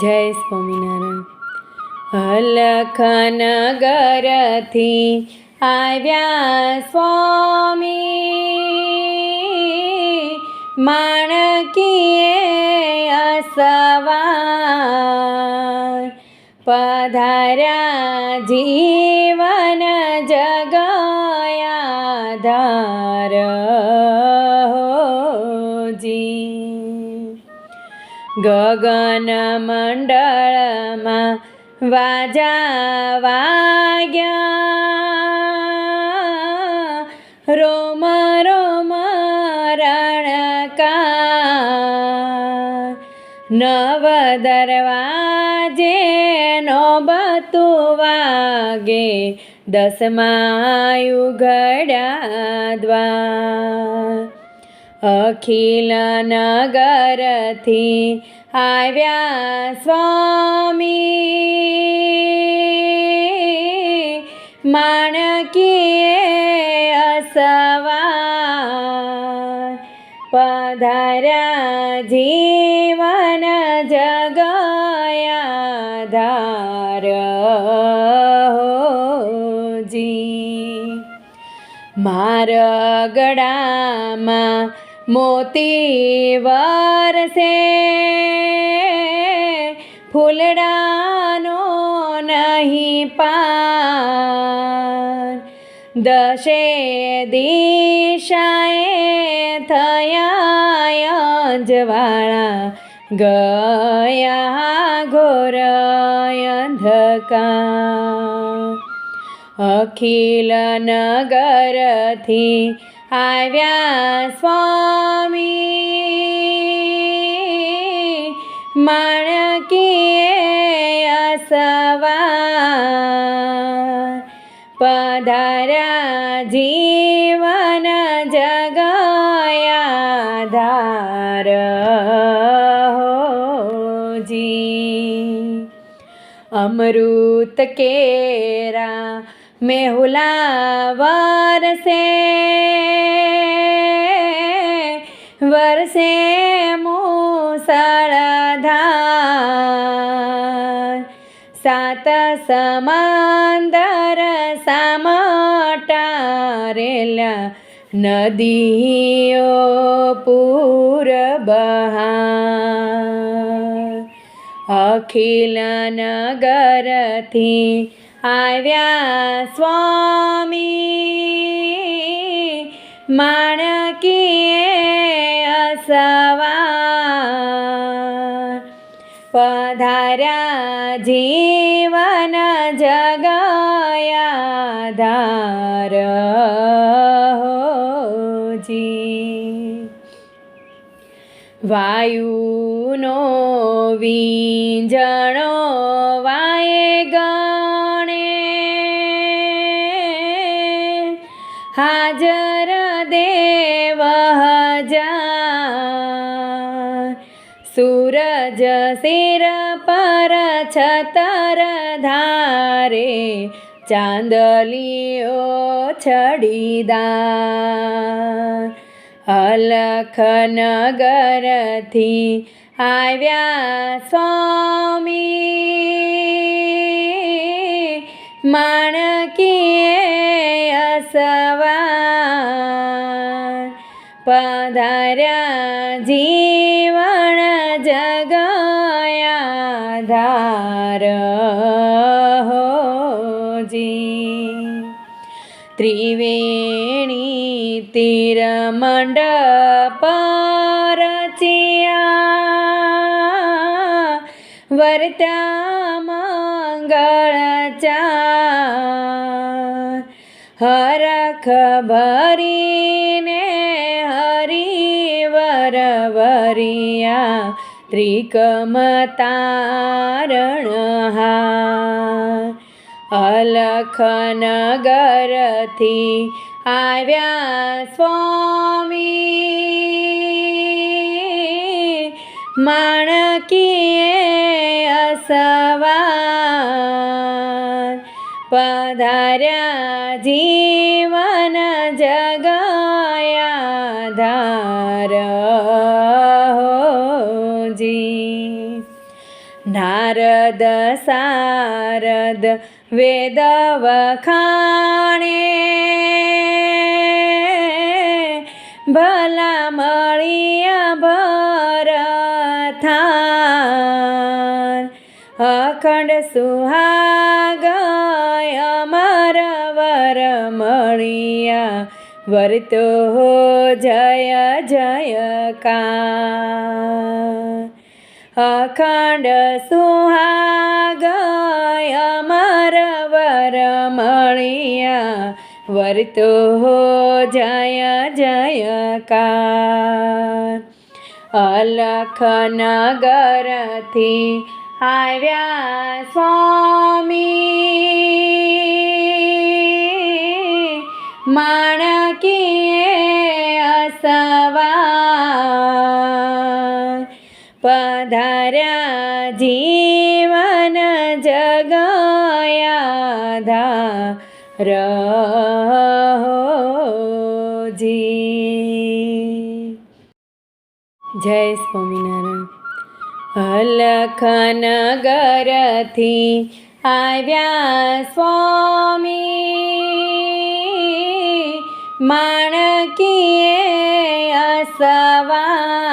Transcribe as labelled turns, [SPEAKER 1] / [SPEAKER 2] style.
[SPEAKER 1] જય સ્વામિનારાયણ. અલખનગરથી આવ્યા સ્વામી. માણકીએ અસવાર પધાર્યા જીવન જગયા ગગન મંડળમાં વાજા વાગ્યા. રોમ રોમ રણકા નવ દરવાજે નોબતું વાગે દસમાયુ ઘડા દ્વાર. અખિલ નગરથી આવ્યા સ્વામી માણકીએ અસવાર પધાર્યા જીવન જગયા ધાર જી મારગડામાં મોતી વરસે ફૂલડાનો નહીં પાર. દશે દિશાએ થયા જવાળા ગયા ઘોર અંધકાર અખિલ નગરથી આવ્યા સ્વામી. માણકીએ અસવાર પધાર્યા જીવન જગાયા ધાર જી અમૃત કેરા મેહુલા વરસે વરસે મુસળધાર. સાત સમાંદર સામટારેલા નદીઓ પૂર બહાર. અખિલ નગરથી આવ્યા સ્વામી. માણકીએ અસવાર. પધાર્યા જીવન જગાયા ધાર જી વાયુનો વીંજણો સૂરજ શિર પર છતર ધારે ચાંદલીઓ છડીદાર અલખનગરથી આવ્યા સ્વામી માણકીએ અસવાર. પધાર્યા જીવન જગયા ધાર જી ત્રિવેણી તીર મંડપ રચ્યા વર્તા મંગળ ચાર હરખ ભરીને હરિવર વરિયા ત્રિકમ અલખનગરથી આવ્યા સ્વામી. માણકીએ અસવાર. પધાર્યા જીવન જગયા ધાર. નારદ સારદ વેદ વખાણે ભલા મળિયા ભરથાન અખંડ સુહાગ અમર વર મળિયા વર્તો જય જયકાર અખંડ સુહાગ અમર વર મળિયા હો જય જયકાર. અલખ નગરથી આવ્યા સ્વામી માણકીએ રહોજી. જય સ્વામિનારાયણ. અલખનગરથી આવ્યા સ્વામી. માણકીએ અસવા